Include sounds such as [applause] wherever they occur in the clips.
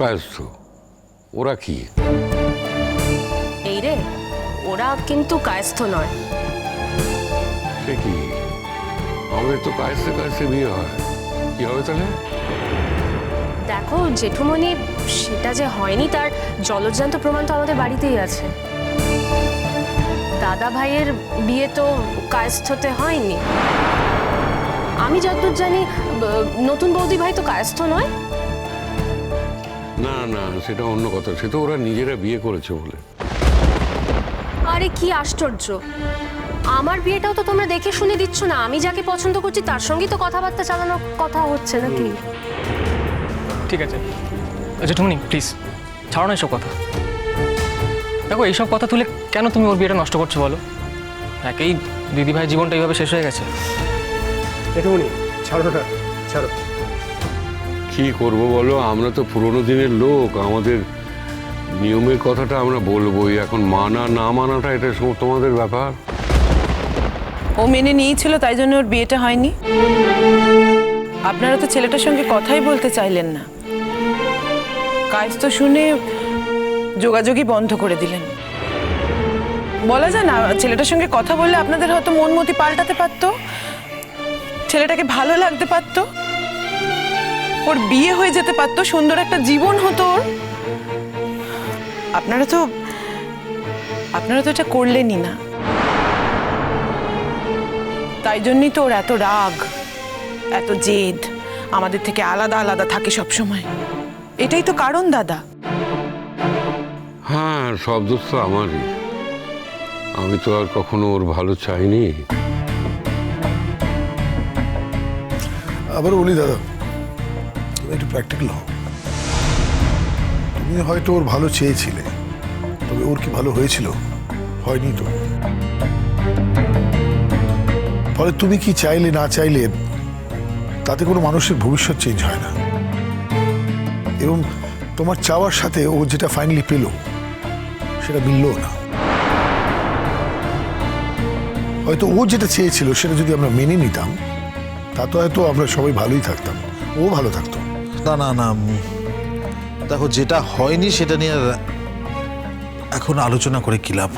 কায়স্থ ওরা কি এই রে ওরা কিন্তু কায়স্থ নয়। সে কি? আমাদের তো কায়স্থে কায়স্থে বিয়ে হয়। কি হবে তাহলে? দেখো জেঠুমনি সেটা যে হয়নি তার জলজ্যান্ত প্রমাণ তো আমাদের বাড়িতেই আছে। দাদা ভাইয়ের বিয়ে তো কায়স্থতে হয়নি। আমি যতদূর জানি নতুন বৌদি ভাই তো কায়স্থ নয়। না না সেটা অন্য কথা। সে তো ওরা নিজেরা বিয়ে করেছে বলে। আরে কি আশ্চর্য। আমার বিয়েটাও তো তোমরা দেখে শুনে দিচ্ছ না। আমি যাকে পছন্দ করছি তার সঙ্গেই তো কথাবার্তা চালানোর কথা হচ্ছে নাকি? ঠিক আছে। জেঠুমনি প্লিজ ছাড়ো না এসব কথা। দেখো এইসব কথা তুলে কেন তুমি ওর বিয়েটা নষ্ট করছ বলো? একেই দিদিভাইয়ের জীবনটা এইভাবে শেষ হয়ে গেছে। জেঠুমনি ছাড়ো না ছাড়ো। কি করব বলো? আমরা তো পুরোনো দিনের লোক। আমাদের নিয়মের কথাটা আমরা বলবোই। এখন মানা, না মানাটা এটা সব তোমাদের ব্যাপার। ও মেনে নিয়েছিল, তাই জন্য ওর বিয়েটা হয়নি। আপনারা তো ছেলেটার সঙ্গে কথাই বলতে চাইলেন না। কাজ তো শুনে যোগাযোগই বন্ধ করে দিলেন। বলা যায় না, ছেলেটার সঙ্গে কথা বললে আপনাদের হয়তো মন মতি পাল্টাতে পারতো, ছেলেটাকে ভালো লাগতে পারতো। ওর বিয়ে হয়ে যেতে পারতো সুন্দর একটা জীবন হতো ওর। আপনারা তো আপনারা তো এটা করলেনই না। তাই জন্যই তো ওর এত রাগ এত জেদ আমাদের থেকে আলাদা আলাদা থাকে সব সময় এটাই তো কারণ দাদা। হ্যাঁ সব দোষ তো আমারই। আমি তো আর কখনো ওর ভালো চাইনি। আবার বলি দাদা একটু প্র্যাকটিক্যাল হও তুমি হয়তো ওর ভালো চেয়েছিলে, তবে ওর কি ভালো হয়েছিল? হয়নি তো। ফলে তুমি কি চাইলে না চাইলে, তাতে কোনো মানুষের ভবিষ্যৎ চেঞ্জ হয় না। এবং তোমার চাওয়ার সাথে ও যেটা ফাইনালি পেল, সেটা মিললো না। হয়তো ও যেটা চেয়েছিল, সেটা যদি আমরা মেনে নিতাম, তাতে হয়তো আমরা সবাই ভালোই থাকতাম। ও ভালো থাকতো। না না না দেখো যেটা হয়নি সেটা নিয়ে এখন আলোচনা করে কি লাভ?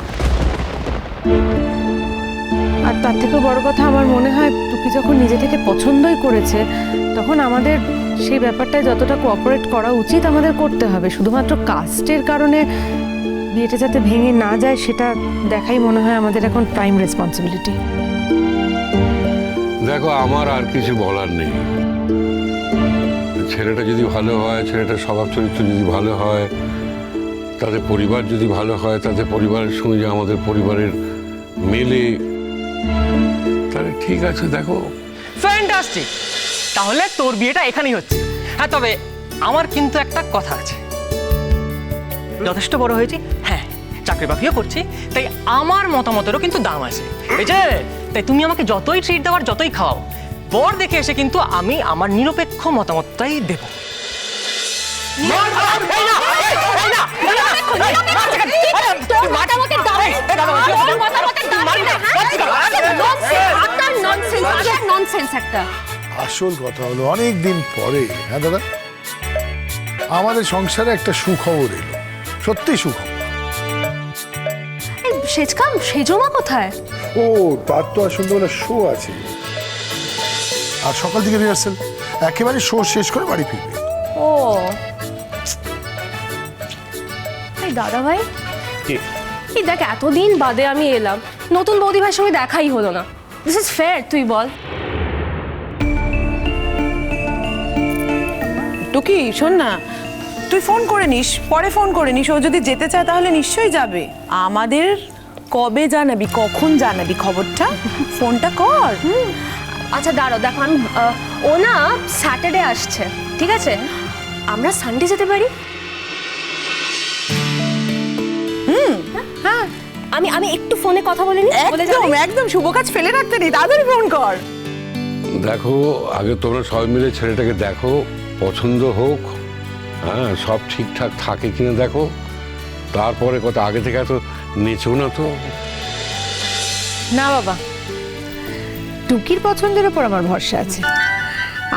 আর তার থেকে বড় কথা আমার মনে হয় টুকি যখন নিজে থেকে পছন্দই করেছে তখন আমাদের সেই ব্যাপারটায় যতটা কোঅপারেট করা উচিত আমাদের করতে হবে। শুধুমাত্র কাস্টের কারণে বিয়েটা যাতে ভেঙে না যায় সেটা দেখাই মনে হয় আমাদের এখন প্রাইম রেসপন্সিবিলিটি দেখো আমার আর কিছু বলার নেই। ছেলেটা যদি ভালো হয়, ছেলেটার স্বভাব চরিত্র যদি ভালো হয় তাদের পরিবার যদি ভালো হয় তাদের পরিবারের সঙ্গে আমাদের পরিবারের মেলে, তাহলে ঠিক আছে, দেখো। ফ্যান্টাস্টিক তাহলে তোর বিয়েটা এখানেই হচ্ছে। হ্যাঁ তবে আমার কিন্তু একটা কথা আছে। যথেষ্ট বড় হয়েছি? হ্যাঁ চাকরি বাকরিও করছি। তাই আমার মতামতেরও কিন্তু দাম আছে। এই যে, তাই তুমি আমাকে যতই ট্রিট দেওয়ার যতই খাওয়াও বর দেখে এসে কিন্তু আমি আমার নিরপেক্ষ মতামতটাই দেব আসল কথা হলো অনেক দিন পরে হ্যাঁ দাদা আমাদের সংসারে একটা সুখবর এলো সত্যি সুখবর এই সেজকাম সেজমা কোথায় ও তার তো আর সন্ধ্যাবেলা শো আছে আর সকাল থেকে রিহার্সেল একেবারে শো শেষ করে বাড়ি ফিরবে। ও। এই দাদা ভাই এই দেখ এতদিন বাদে আমি এলাম। নতুন বৌদি ভাইয়ের সঙ্গে দেখাই হলো না। দিস ইজ ফেয়ার তুই বল। টুকি শোন না। তুই ফোন করে নিস পরে ফোন করে নিস। ও যদি যেতে চায় তাহলে নিশ্চয়ই যাবে। আমাদের কবে জানাবি কখন জানাবি খবরটা? [laughs] ফোনটা কর। আচ্ছা দাঁড়াও দেখো আমি ও না স্যাটারডে আসছে ঠিক আছে? আমরা সানডে যেতে পারি? হুম। হ্যাঁ আমি আমি একটু ফোনে কথা বলে নিই বলে একদম একদম শুভ কাজ ফেলে রাখতে নেই তাড়াতাড়ি ফোন কর। দেখো আগে তোমরা সবাই মিলে ছেলেটাকে দেখো পছন্দ হোক হ্যাঁ সব ঠিকঠাক থাকে কিনা দেখো। তারপরে কথা আগে থেকে এত নেচো না তো। না বাবা টুকির পছন্দের ওপর আমার ভরসা আছে।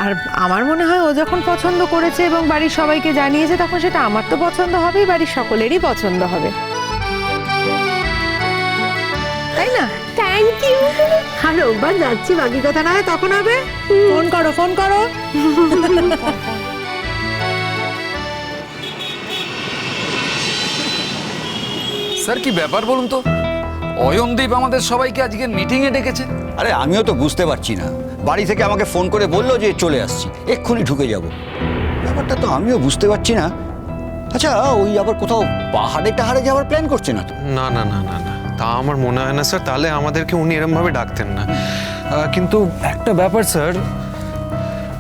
আর আমার মনে হয় ও যখন পছন্দ করেছে এবং বাড়ির সবাইকে জানিয়েছে তখন সেটা আমার তো পছন্দ হবেই বাড়ির সকলেরই পছন্দ হবে। তাই না? থ্যাংক ইউ আর রোববার যাচ্ছি বাকি কথা না হয় তখন হবে। ফোন করো ফোন করো। স্যার কি ব্যাপার বলুন তো? অয়নদীপ আমাদের সবাইকে আজকে মিটিংয়ে ডেকেছে। আরে আমিও তো বুঝতে পারছি না। বাড়ি থেকে আমাকে ফোন করে বলল যে চলে আসছি। এক্ষুনি ঢুকে যাব। ব্যাপারটা তো আমিও বুঝতে পারছি না। আচ্ছা ওই আবার কোথাও পাহাড়ে টাহাড়ে যাওয়ার প্ল্যান করছে না তো? না না না না না। তা আমার মনে হয় না স্যার। তাহলে আমাদেরকে উনি এরমভাবে ডাকতেন না। কিন্তু একটা ব্যাপার স্যার।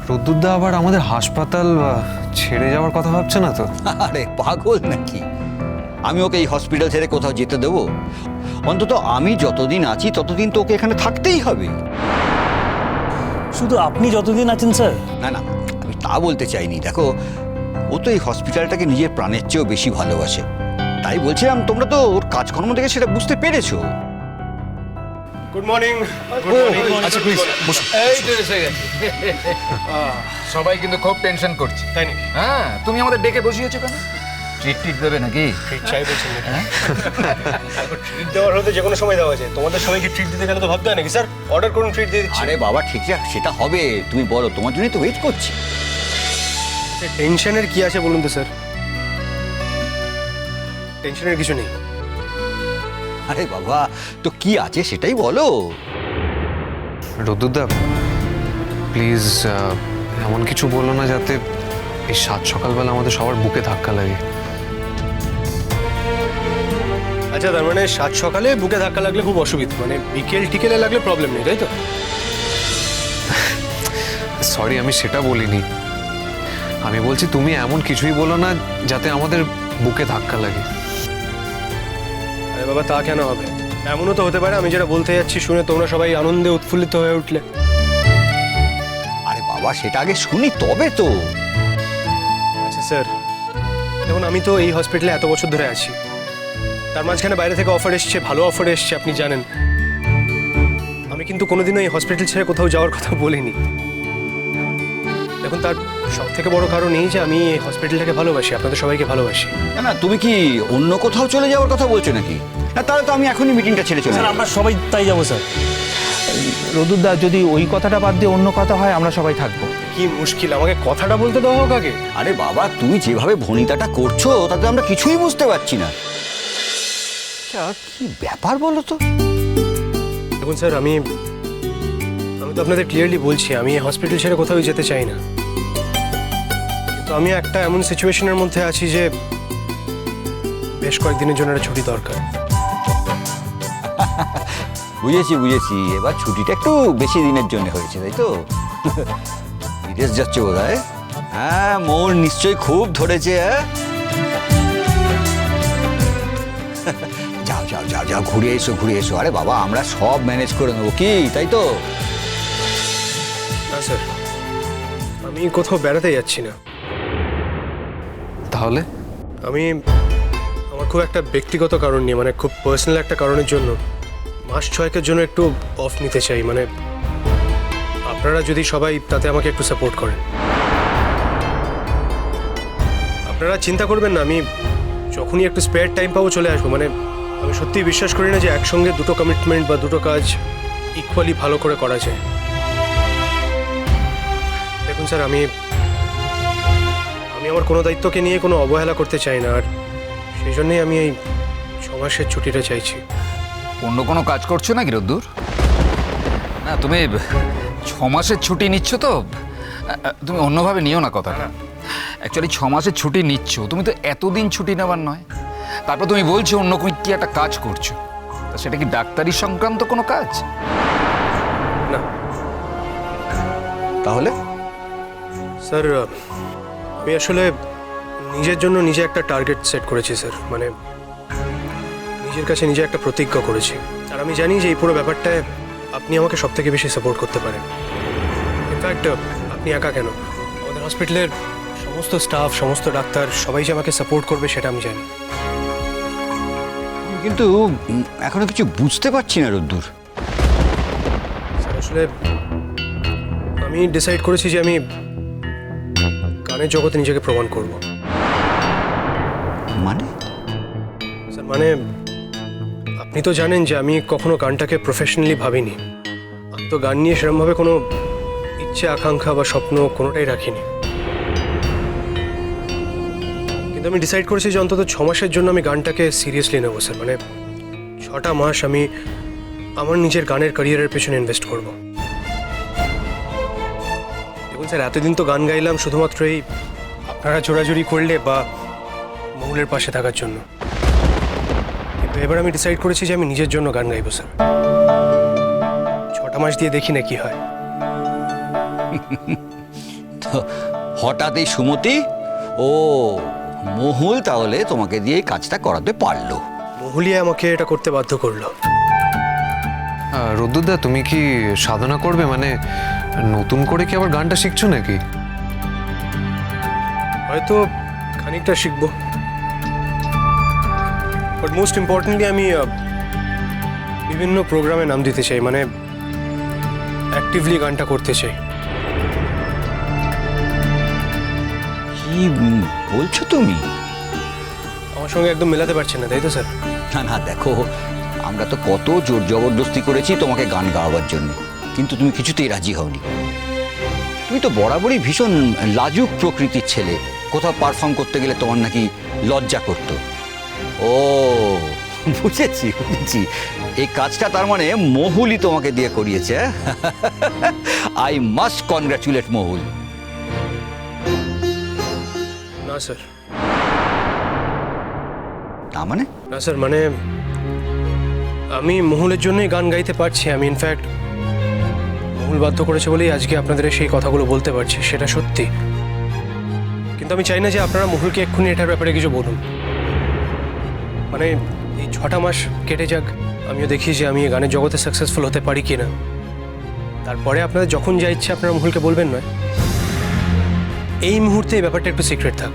রদ্দুরদা আবার আমাদের হাসপাতাল ছেড়ে যাওয়ার কথা ভাবছে না তো? আরে পাগল নাকি? আমি ওকে এই হসপিটাল ছেড়ে কোথাও যেতে দেবো? অন্তত আমি যতদিন আছি ততদিন তো ওকে এখানে থাকতেই হবে। শুধু আপনি যতদিন আছেন স্যার? না না আমি তা বলতে চাইনি। দেখো ও তো এই হসপিটালটাকে নিজের প্রাণের চেয়েও বেশি ভালোবাসে। তাই বলছিলাম তোমরা তো ওর কাজকর্ম থেকে সেটা বুঝতে পেরেছ। গুড মর্নিং আচ্ছা প্লিজ এই তো এসে গেছে। [laughs] সবাই কিন্তু খুব টেনশন করছে। তাই নাকি? হ্যাঁ তুমি আমাদের ডেকে বসিয়েছো কেন? ট্রিট টিট দেবে নাকি? ট্রিট চাই বলছেন ট্রিট দেওয়ার হলে তো যে কোনো সময় দেওয়া যায়। তোমাদের সবাইকে ট্রিট দিতে গেলে তো ভাবতে হয় নাকি স্যার অর্ডার করুন ট্রিট দিয়ে দিচ্ছি। আরে বাবা ঠিক আছে সেটা হবে। তুমি বলো তোমার জন্যই তো ওয়েট করছি। টেনশনের কি আছে বলুন তো স্যার টেনশনের কিছু নেই। আরে বাবা তো কি আছে সেটাই বলো। রদ্দুরদা প্লিজ এমন কিছু বলো না যাতে এই সাত সকালবেলা আমাদের সবার বুকে ধাক্কা লাগে। আচ্ছা তার মানে সাত সকালে বুকে ধাক্কা লাগলে খুব অসুবিধা মানে বিকেল টিকেলে লাগলে প্রবলেম নেই তাই তো? সরি আমি সেটা বলিনি। আমি বলছি তুমি এমন কিছুই বলো না যাতে আমাদের বুকে ধাক্কা লাগে। আরে বাবা তা কেন হবে? এমনও তো হতে পারে আমি যেটা বলতে যাচ্ছি শুনে তোমরা সবাই আনন্দে উৎফুল্লিত হয়ে উঠলে। আরে বাবা সেটা আগে শুনি তবে তো। আচ্ছা স্যার দেখুন আমি তো এই হসপিটালে এত বছর ধরে আছি। তার মাঝখানে বাইরে থেকে অফার এসছে ভালো অফার এসছে আপনি জানেন। আমি কিন্তু কোনোদিনও এই হসপিটাল ছেড়ে কোথাও যাওয়ার কথা বলিনি। দেখুন তার সব থেকে বড় কারণ এই যে আমি এই হসপিটালটাকে ভালোবাসি আপনাদের সবাইকে ভালোবাসি। না না তুমি কি অন্য কোথাও চলে যাওয়ার কথা বলছো নাকি? না তাহলে তো আমি এখনই মিটিংটা ছেড়ে চলে স্যার আমরা সবাই তাই যাব স্যার। রদুদা যদি ওই কথাটা বাদ দিয়ে অন্য কথা হয় আমরা সবাই থাকব। কি মুশকিল আমাকে কথাটা বলতে দেওয়া হোক আগে। আরে বাবা তুমি যেভাবে ভনিতাটা করছ তাতে আমরা কিছুই বুঝতে পারছি না। আচ্ছা কি ব্যাপার বলো তো? দেখুন স্যার আমি আমি তো আপনাদের ক্লিয়ারলি বলছি আমি হসপিটাল ছেড়ে কোথাও যেতে চাই না। কিন্তু আমি একটা এমন সিচুয়েশনের মধ্যে আছি যে বেশ কয়েকদিনের জন্য একটা ছুটি দরকার। বুঝেছি বুঝেছি। এবার ছুটিটা একটু বেশি দিনের জন্য হয়েছে তাই তো? বিদেশ যাচ্ছে বোধ হয় হ্যাঁ মন নিশ্চয়ই খুব ধরেছে হ্যাঁ? যাও যাও ঘুরে এসো ঘুরে এসো। আরে বাবা আমরা সব ম্যানেজ করে নেব। কি তাই তো? না স্যার। আমি কোথাও বেড়াতে যাচ্ছি না। তাহলে? আমি আমার খুব একটা ব্যক্তিগত কারণ নিয়ে মানে খুব পার্সোনাল একটা কারণের জন্য মাস ছয়েকের জন্য একটু অফ নিতে চাই। মানে আপনারা যদি সবাই তাতে আমাকে একটু সাপোর্ট করেন। আপনারা চিন্তা করবেন না আমি যখনই একটু স্পেয়ার টাইম পাবো চলে আসব। মানে আমি সত্যিই বিশ্বাস করি না যে একসঙ্গে দুটো কমিটমেন্ট বা দুটো কাজ ইকুয়ালি ভালো করে করা যায়। দেখুন স্যার আমি আমি আমার কোনো দায়িত্বকে নিয়ে কোনো অবহেলা করতে চাই না আর সেই জন্যই আমি এই ছ মাসের ছুটিটা চাইছি। অন্য কোনো কাজ করছ নাকি রোদ্দুর? না তুমি ছ মাসের ছুটি নিচ্ছ তো? তুমি অন্যভাবে নিও না কথাটা। অ্যাকচুয়ালি ছ মাসের ছুটি নিচ্ছ। তুমি তো এতদিন ছুটি নেবার নয়। তারপর তুমি বলছো অন্য কোনো কি একটা কাজ করছ। তা সেটা কি ডাক্তারি সংক্রান্ত কোনো কাজ? না। তাহলে? স্যার আমি আসলে নিজের জন্য নিজে একটা টার্গেট সেট করেছি স্যার। মানে নিজের কাছে নিজে একটা প্রতিজ্ঞা করেছি। আর আমি জানি যে এই পুরো ব্যাপারটায় আপনি আমাকে সব থেকে বেশি সাপোর্ট করতে পারেন। ইনফ্যাক্ট আপনি একা কেন? আমাদের হসপিটালের সমস্ত স্টাফ সমস্ত ডাক্তার সবাই যে আমাকে সাপোর্ট করবে সেটা আমি জানি। কিন্তু এখনও কিছু বুঝতে পারছি না রোদ্দুর। আসলে আমি ডিসাইড করেছি যে আমি গানের জগতে নিজেকে প্রমাণ করব। মানে? স্যার মানে আপনি তো জানেন যে আমি কখনো গানটাকে প্রফেশনালি ভাবিনি। আমি তো গান নিয়ে সেরকমভাবে কোনো ইচ্ছে আকাঙ্ক্ষা বা স্বপ্ন কোনোটাই রাখিনি। কিন্তু আমি ডিসাইড করেছি যে অন্তত ছ মাসের জন্য আমি গানটাকে সিরিয়াসলি নেব স্যার মানে ছটা মাস আমি আমার নিজের গানের ক্যারিয়ারের পেছনে ইনভেস্ট করব। দেখুন স্যার এতদিন তো গান গাইলাম শুধুমাত্র এই আপনারা জোড়াজুড়ি করলে বা মহুলের পাশে থাকার জন্য। কিন্তু এবার আমি ডিসাইড করেছি যে আমি নিজের জন্য গান গাইবো স্যার ছটা মাস দিয়ে দেখি না কি হয়। তো হঠাৎ এই সুমতি? ও মহুল তাহলে তোমাকে দিয়ে এই কাজটা করাতে পারল। মহুলিয়া আমাকে এটা করতে বাধ্য করল। রোদ্দুরদা তুমি কি সাধনা করবে? মানে নতুন করে কি আবার গানটা শিখছো নাকি? হয়তো খানিকটা শিখব। বাট মোস্ট ইম্পর্টেন্টলি আমি বিভিন্ন প্রোগ্রামে নাম দিতে চাই মানে অ্যাক্টিভলি গানটা করতে চাই। কি বলছো তুমি? আমার সঙ্গে একদম মেলাতে পারছেন না তাই তো স্যার? না না দেখো আমরা তো কত জোর জবরদস্তি করেছি তোমাকে গান গাওয়ার জন্য কিন্তু তুমি কিছুতেই রাজি হওনি। তুমি তো বরাবরই ভীষণ লাজুক প্রকৃতির ছেলে কোথাও পারফর্ম করতে গেলে তোমার নাকি লজ্জা করতো। ও বুঝেছি বুঝেছি। এই কাজটা তার মানে মহুলই তোমাকে দিয়ে করিয়েছে আই মাস্ট কনগ্রাচুলেট মহুল। না স্যার। না মানে? না স্যার মানে আমি মহুলের জন্যই গান গাইতে পারছি। আমি ইনফ্যাক্ট মহুল বাধ্য করেছে বলেই আজকে আপনাদের সেই কথাগুলো বলতে পারছি সেটা সত্যি। কিন্তু আমি চাই না যে আপনারা মহুলকে এক্ষুনি এটার ব্যাপারে কিছু বলুন। মানে এই ছটা মাস কেটে যাক আমিও দেখি যে আমি এই গানের জগতে সাকসেসফুল হতে পারি কি না তারপরে আপনাদের যখন যা ইচ্ছে আপনারা মহুলকে বলবেন নয়? এই মুহূর্তে এই ব্যাপারটা একটু সিক্রেট থাক।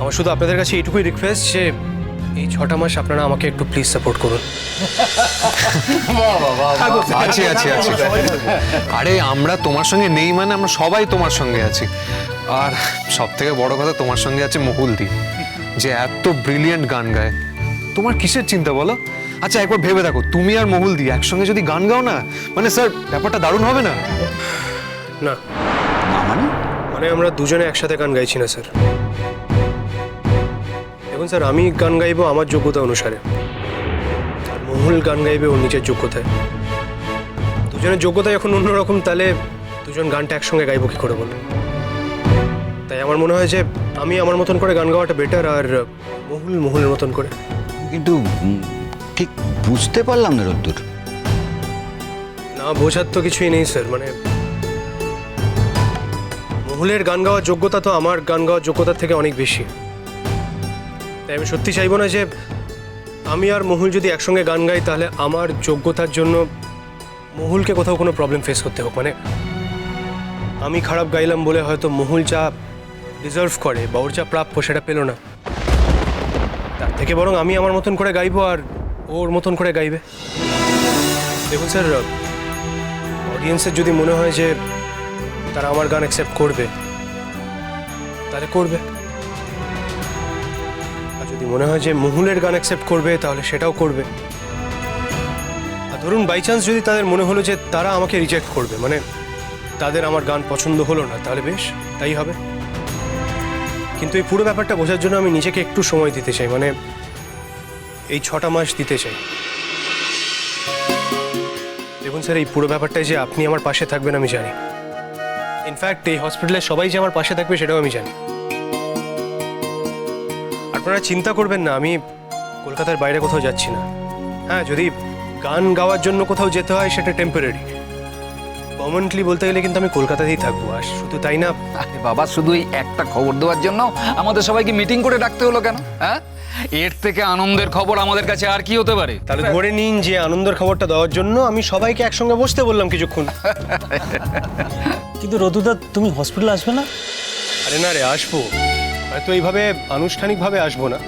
আমার শুধু আপনাদের কাছে এইটুকুই রিকোয়েস্ট যে এই ছটা মাস আপনারা আমাকে একটু প্লিজ সাপোর্ট করুন। আছে আছে আছে। আরে আমরা তোমার সঙ্গে নেই মানে আমরা সবাই তোমার সঙ্গে আছি। আর সব থেকে বড় কথা তোমার সঙ্গে আছে মহুলদি যে এত ব্রিলিয়েন্ট গান গায়। তোমার কিসের চিন্তা বলো? আচ্ছা একবার ভেবে দেখো তুমি আর মহুলদি একসঙ্গে যদি গান গাও না মানে স্যার ব্যাপারটা দারুণ হবে না? না। মানে আমরা দুজনে একসাথে গান গাইছি না স্যার। দেখুন স্যার আমি গান গাইবো আমার যোগ্যতা অনুসারে। আর মহুল গান গাইবে ওর নিজের যোগ্যতায়। দুজনের যোগ্যতা যখন অন্যরকম তাহলে দুজন গানটা একসঙ্গে গাইবো কি করে বলুন? তাই আমার মনে হয় যে আমি আমার মতন করে গান গাওয়াটা বেটার আর মহুল মহুলের মতন করে। কিন্তু ঠিক বুঝতে পারলাম না রোদ্দুর। না বোঝার তো কিছুই নেই স্যার মানে মহুলের গান গাওয়ার যোগ্যতা তো আমার গান গাওয়ার যোগ্যতার থেকে অনেক বেশি। তাই আমি সত্যি চাইব না যে আমি আর মহুল যদি একসঙ্গে গান গাই, তাহলে আমার যোগ্যতার জন্য মহুলকে কোথাও কোনো প্রবলেম ফেস করতে হোক। মানে আমি খারাপ গাইলাম বলে হয়তো মহুল যা ডিজার্ভ করে বা ওর যা প্রাপ্য সেটা পেল না। তার থেকে বরং আমি আমার মতন করে গাইবো আর ওর মতন করে গাইবে। দেখুন স্যার অডিয়েন্সের যদি মনে হয় যে তারা আমার গান অ্যাকসেপ্ট করবে। তাহলে করবে। আর যদি মনে হয় যে মহুলের গান অ্যাকসেপ্ট করবে, তাহলে সেটাও করবে। আর ধরুন বাই চান্স যদি তাদের মনে হলো যে তারা আমাকে রিজেক্ট করবে মানে তাদের আমার গান পছন্দ হলো না, তাহলে বেশ, তাই হবে। কিন্তু এই পুরো ব্যাপারটা বোঝার জন্য আমি নিজেকে একটু সময় দিতে চাই মানে এই ছটা মাস দিতে চাই। দেখুন স্যার, এই পুরো ব্যাপারটায় যে আপনি আমার পাশে থাকবেন আমি জানি। ইনফ্যাক্ট এই হসপিটালে সবাই যে আমার পাশে থাকবে সেটাও আমি জানি। আপনারা চিন্তা করবেন না, আমি কলকাতার বাইরে কোথাও যাচ্ছি না। হ্যাঁ যদি গান গাওয়ার জন্য কোথাও যেতে হয়, সেটা টেম্পোরারি পার্মানেন্টলি বলতে গেলে কিন্তু আমি কলকাতাতেই থাকব, আর শুধু তাই না? বাবা, শুধু একটা খবর দেওয়ার জন্য আমাদের সবাইকে মিটিং করে ডাকতে হলো কেন হ্যাঁ? এর থেকে আনন্দের খবর আমাদের কাছে আর কি হতে পারে? তাহলে ধরে নিন যে আনন্দের খবরটা দেওয়ার জন্য আমি সবাইকে একসঙ্গে বসতে বললাম কিছুক্ষণ। কিন্তু রতুদা তুমি হসপিটাল আসবে না? আরে না রে আসব। হয়তো এইভাবে আনুষ্ঠানিকভাবে আসব না।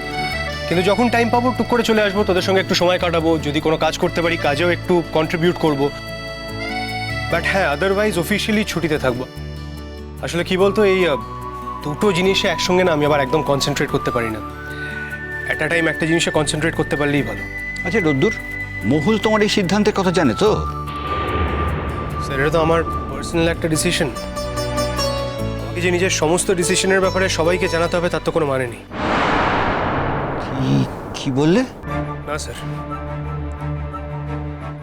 কিন্তু যখন টাইম পাবো টুক করে চলে আসব। তোদের সঙ্গে একটু সময় কাটাবো। যদি কোনো কাজ করতে পারি কাজেও একটু কন্ট্রিবিউট করব। বাট হ্যাঁ আদারওয়াইজ অফিসিয়ালি ছুটিতে থাকব। আসলে কি বলতো এই দুটো জিনিসে একসঙ্গে না আমি আবার একদম কনসেন্ট্রেট করতে পারি না। অ্যাট আ টাইম একটা জিনিসে কনসেন্ট্রেট করতে পারলেই ভালো। আচ্ছা রোদ্দুর মহুল তোমার এই সিদ্ধান্তের কথা জানে তো? স্যার এটা তো আমার পার্সোনাল একটা ডিসিশন আমাকে যে নিজের সমস্ত ডিসিশনের ব্যাপারে সবাইকে জানাতে হবে তার তো কোনো মানে নেই। কি কি বললে? না স্যার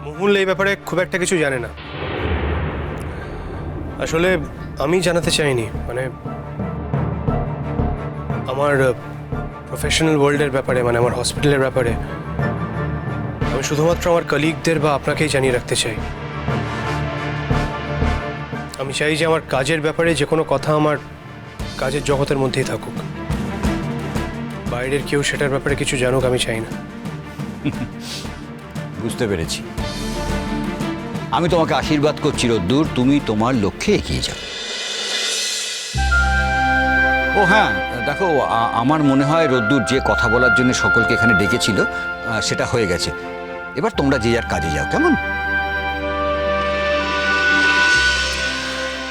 মহুল এই ব্যাপারে খুব একটা কিছু জানে না। আসলে আমি জানাতে চাইনি মানে আমার প্রফেশনাল ওয়ার্ল্ডের ব্যাপারে মানে আমার হসপিটালের ব্যাপারে, আমি শুধুমাত্র আমার কলিগদের বা আপনাকেই জানিয়ে রাখতে চাই। আমি চাই যে আমার কাজের ব্যাপারে যে কোনো কথা আমার কাজের জগতের মধ্যেই থাকুক। বাইরের কেউ সেটার ব্যাপারে কিছু জানুক, আমি চাই না। [laughs] বুঝতে পেরেছি। আমি তোমাকে আশীর্বাদ করছি, রোদ্দুর, তুমি তোমার লক্ষ্যে এগিয়ে যাও। ও হ্যাঁ দেখো আমার মনে হয় রোদ্দুর যে কথা বলার জন্য সকলকে এখানে ডেকেছিল সেটা হয়ে গেছে। এবার তোমরা যে যার কাজে যাও, কেমন?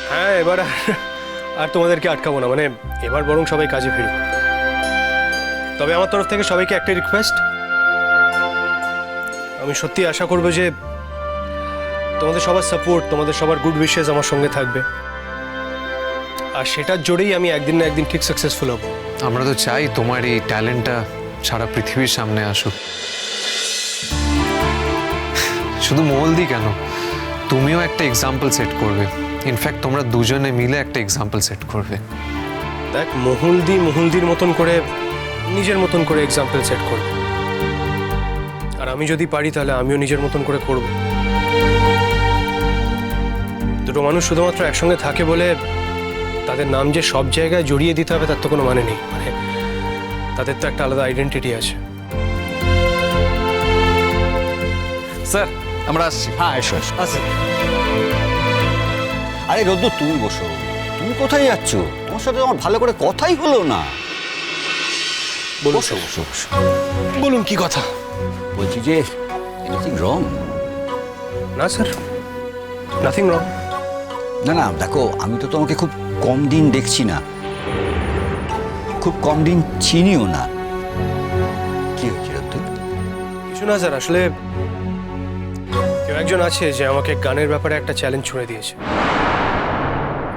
হ্যাঁ এবার আর- তোমাদেরকে আটকাবো না মানে এবার বরং সবাই কাজে ফিরুক। তবে আমার তরফ থেকে সবাইকে একটা রিকোয়েস্ট আমি সত্যি আশা করব যে তোমাদের সবার সাপোর্ট তোমাদের সবার গুড উইশেস আমার সঙ্গে থাকবে। আর সেটার জোরেই আমি একদিন না একদিন ঠিক সাকসেসফুল হব। আমরা তো চাই তোমার এই ট্যালেন্টটা সারা পৃথিবীর সামনে আসুক। শুধু মহলদি কেন? তুমিও একটা এক্সাম্পল সেট করবে। ইনফ্যাক্ট তোমরা দুজনে মিলে একটা এক্সাম্পল সেট করবে। দেখ মহুলদি মহুলদির মতন করে নিজের মতন করে এক্সাম্পল সেট করবে। আর আমি যদি পারি তাহলে আমিও নিজের মতন করে করব। দুটো মানুষ শুধুমাত্র একসঙ্গে থাকে বলে তাদের নাম যে সব জায়গায় জড়িয়ে দিতে হবে তার তো কোনো মানে নেই। মানে তাদের তো একটা আলাদা আইডেন্টিটি আছে। স্যার আমরা আসছি। হ্যাঁ এসো এসো। আরে রোদ্দুর তুমি বসো। তুমি কোথায় যাচ্ছ? তোমার সাথে আমার ভালো করে কথাই হলো না। বসো বসো বসো। বলুন কি কথা? বলছি যে এনিথিং রং না স্যার। নাথিং রং না না দেখো আমি তো তোমাকে খুব কম দিন দেখছি না। খুব কম দিন চিনিও না। কি হচ্ছে রোদ্দুর কিছু না স্যার, আসলে কেউ একজন আছে যে আমাকে গানের ব্যাপারে একটা চ্যালেঞ্জ ছুড়ে দিয়েছে।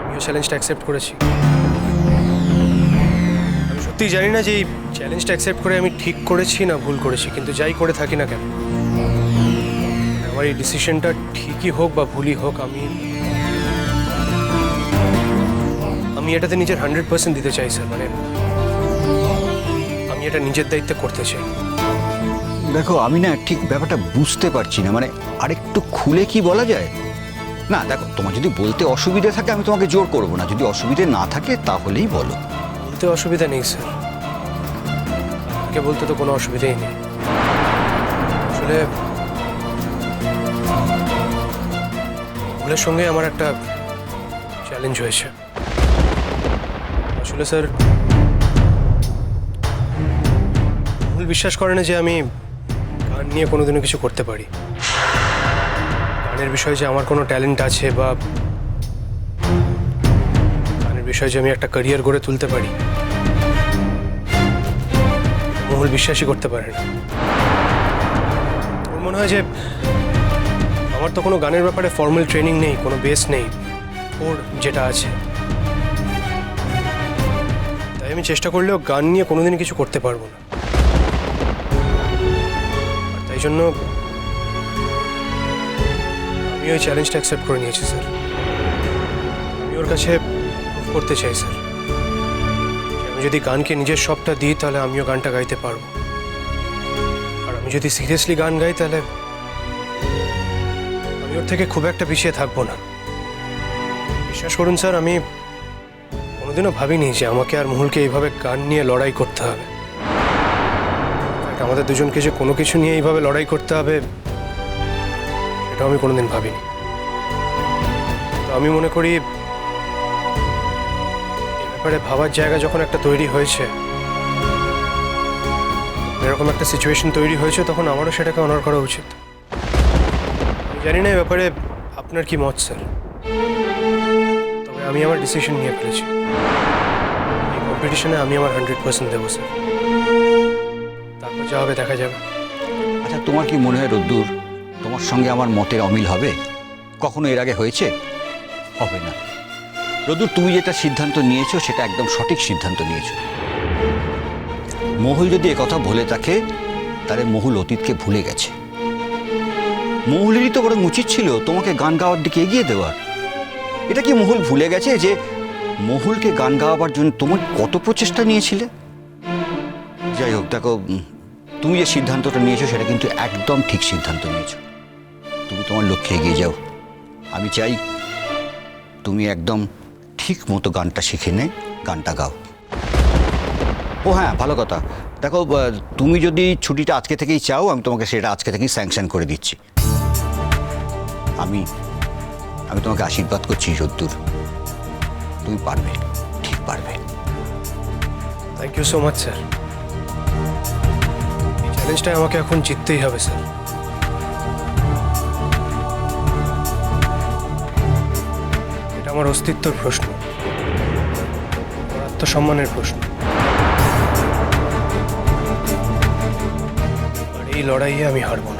আমিও চ্যালেঞ্জটা অ্যাকসেপ্ট করেছি। আমি সত্যিই জানি না যে এই চ্যালেঞ্জটা অ্যাকসেপ্ট করে আমি ঠিক করেছি না ভুল করেছি, কিন্তু যাই করে থাকি না কেন। আমার এই ডিসিশনটা ঠিকই হোক বা ভুলই হোক, আমি আমি এটাতে নিজের হান্ড্রেড পার্সেন্ট দিতে চাই স্যার মানে আমি এটা নিজের দায়িত্বে করতে চাই। দেখো আমি না ঠিক ব্যাপারটা বুঝতে পারছি না মানে আরেকটু খুলে কি বলা যায়? না দেখো তোমার যদি বলতে অসুবিধে থাকে আমি তোমাকে জোর করব না। যদি অসুবিধে না থাকে তাহলেই বলো। বলতে অসুবিধা নেই স্যার। কে বলতে তো কোনো অসুবিধাই নেই। আসলে ভুলের সঙ্গে আমার একটা চ্যালেঞ্জ হয়েছে। আসলে স্যার, ভুল বিশ্বাস করে না যে আমি গান নিয়ে কোনোদিনও কিছু করতে পারি। গানের বিষয়ে যে আমার কোনো ট্যালেন্ট আছে বা গানের বিষয়ে যে আমি একটা ক্যারিয়ার গড়ে তুলতে পারি মহুল বিশ্বাসই করতে পারে না ওর মনে হয় যে আমার তো কোনো গানের ব্যাপারে ফর্মাল ট্রেনিং নেই, কোনো বেস নেই ওর যেটা আছে। তাই আমি চেষ্টা করলেও গান নিয়ে কোনোদিন কিছু করতে পারব না। তাই জন্য আমি ওই চ্যালেঞ্জটা অ্যাকসেপ্ট করে নিয়েছি স্যার আমি ওর কাছে করতে চাই স্যার আমি যদি গানকে নিজের সবটা দিই, তাহলে আমিও গানটা গাইতে পারব। আর আমি যদি সিরিয়াসলি গান গাই, তাহলে আমি ওর থেকে খুব একটা পিছিয়ে থাকব না। বিশ্বাস করুন স্যার আমি কোনোদিনও ভাবিনি যে আমাকে আর মহুলকে এইভাবে গান নিয়ে লড়াই করতে হবে। আমাদের দুজনকে যে কোনো কিছু নিয়ে এইভাবে লড়াই করতে হবে, সেটাও আমি কোনোদিন ভাবিনি। তো আমি মনে করি ব্যাপারে ভাবার জায়গা যখন একটা তৈরি হয়েছে, এরকম একটা সিচুয়েশন তৈরি হয়েছে, তখন আমারও সেটাকে অনার করা উচিত। জানি না এ ব্যাপারে আপনার কি মত স্যার আমি আমার ডিসিশন নিয়ে ফেলেছি। এই কম্পিটিশনে আমি আমার হান্ড্রেড পার্সেন্ট দেবো স্যার তারপর যা হবে দেখা যাবে। আচ্ছা তোমার কি মনে হয় রোদ্দুর তোমার সঙ্গে আমার মতের অমিল হবে? কখনো এর আগে হয়েছে? হবে না। রোদ্দুর, তুমি যেটা সিদ্ধান্ত নিয়েছো, সেটা একদম সঠিক সিদ্ধান্ত নিয়েছো। মহুল যদি কথা ভুলে থাকে, তাহলে মহুল অতীতকে ভুলে গেছে। মহুলেরই তো বরং উচিত ছিল তোমাকে গান গাওয়ার দিকে এগিয়ে দেওয়ার। এটা কি মহুল ভুলে গেছে যে মহুলকে গান গাওয়াবার জন্য তোমার কত প্রচেষ্টা নিয়েছিলে? যাই হোক, দেখো তুমি যে সিদ্ধান্তটা নিয়েছো সেটা কিন্তু একদম ঠিক সিদ্ধান্ত নিয়েছো। তুমি তোমার লক্ষ্যে এগিয়ে যাও। আমি চাই তুমি একদম ঠিক মতো গানটা শিখে নে, গানটা গাও। ও হ্যাঁ ভালো কথা। দেখো তুমি যদি ছুটিটা আজকে থেকেই চাও, আমি তোমাকে সেটা আজকে থেকেই স্যাংশন করে দিচ্ছি। আমি আমি তোমাকে আশীর্বাদ করছি সত্তর তুমি পারবে, ঠিক পারবে। Thank you so much sir এই আমাকে এখন জিততেই হবে স্যার এটা আমার অস্তিত্বর প্রশ্ন। আত্মসম্মানের প্রশ্ন। আর এই লড়াইয়ে আমি হারবো না।